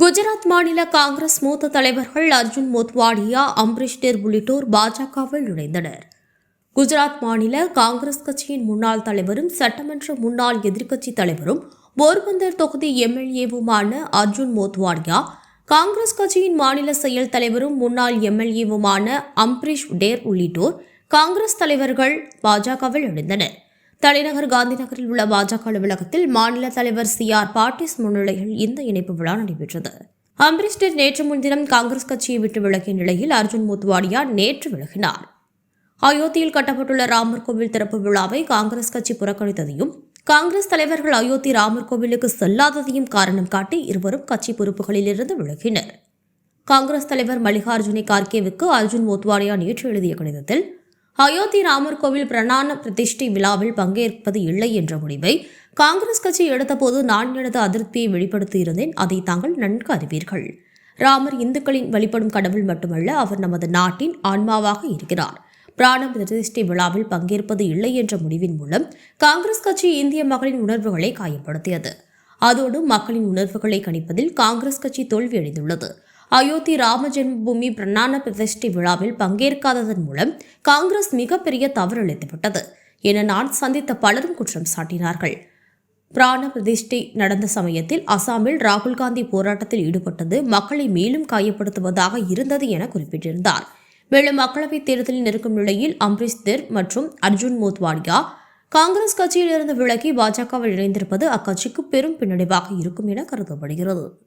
குஜராத் மாநில காங்கிரஸ் மூத்த தலைவர்கள் அர்ஜுன் மோத்வாடியா அம்பரீஷ் தேர் உள்ளிட்டோர் பாஜகவில் இணைந்தனர். குஜராத் மாநில காங்கிரஸ் கட்சியின் முன்னாள் தலைவரும் சட்டமன்ற முன்னாள் எதிர்க்கட்சி தலைவரும் போர்பந்தர் தொகுதி எம்எல்ஏவுமான அர்ஜுன் மோத்வாடியா காங்கிரஸ் கட்சியின் மாநில செயல் தலைவரும் முன்னாள் எம்எல்ஏவுமான அம்பரீஷ் டேர் உள்ளிட்டோர் காங்கிரஸ் தலைவர்கள் பாஜகவில் இணைந்தனர். தலைநகர் காந்திநகரில் உள்ள பாஜக அலுவலகத்தில் மாநில தலைவர் சி ஆர் பாட்டீஸ் முன்னிலையில் இந்த இணைப்பு விழா நடைபெற்றது. அம்பரீஷ் நேற்று முன்தினம் காங்கிரஸ் கட்சியை விட்டு விலகிய நிலையில் அர்ஜுன் மோத்வாடியா நேற்று விலகினார். அயோத்தியில் கட்டப்பட்டுள்ள ராமர் கோவில் திறப்பு விழாவை காங்கிரஸ் கட்சி புறக்கணித்ததையும் காங்கிரஸ் தலைவர்கள் அயோத்தி ராமர் கோவிலுக்கு செல்லாததையும் காரணம் காட்டி இருவரும் கட்சி பொறுப்புகளிலிருந்து விலகினர். காங்கிரஸ் தலைவர் மல்லிகார்ஜுனை கார்கேவுக்கு அர்ஜுன் மோத்வாடியா நேற்று எழுதிய கடிதத்தில் அயோத்தி ராமர் கோவில் பிரணான பிரதிஷ்டை விழாவில் பங்கேற்பது இல்லை என்ற முடிவை காங்கிரஸ் கட்சி எடுத்தபோது நான் எனது அதிருப்தியை வெளிப்படுத்தியிருந்தேன். அதை தாங்கள் நன்கு அறிவீர்கள். ராமர் இந்துக்களின் வழிபடும் கடவுள் மட்டுமல்ல அவர் நமது நாட்டின் ஆன்மாவாக இருக்கிறார். பிராண பிரதிஷ்டை விழாவில் பங்கேற்பது இல்லை என்ற முடிவின் மூலம் காங்கிரஸ் கட்சி இந்திய மகளின் உணர்வுகளை காயப்படுத்தியது. அதோடு மக்களின் உணர்வுகளை கணிப்பதில் காங்கிரஸ் கட்சி தோல்வியடைந்துள்ளது. அயோத்தி ராம ஜென்மபூமி பிரணான பிரதிஷ்டை விழாவில் பங்கேற்காததன் மூலம் காங்கிரஸ் மிகப்பெரிய தவறு அளித்துவிட்டது என நான் சந்தித்த பலரும் குற்றம் சாட்டினார்கள். பிராண பிரதிஷ்டை நடந்த சமயத்தில் அசாமில் ராகுல் காந்தி போராட்டத்தில் ஈடுபட்டது மக்களை மேலும் காயப்படுத்துவதாக இருந்தது என குறிப்பிட்டிருந்தார். மேலும் மக்களவைத் தேர்தலில் நெருக்கும் நிலையில் அம்ரீஷ் தெர் மற்றும் அர்ஜுன் மோத்வாலியா காங்கிரஸ் கட்சியிலிருந்து விலகி பாஜகவில் இணைந்திருப்பது அக்கட்சிக்கு பெரும் பின்னடைவாக இருக்கும் என கருதப்படுகிறது.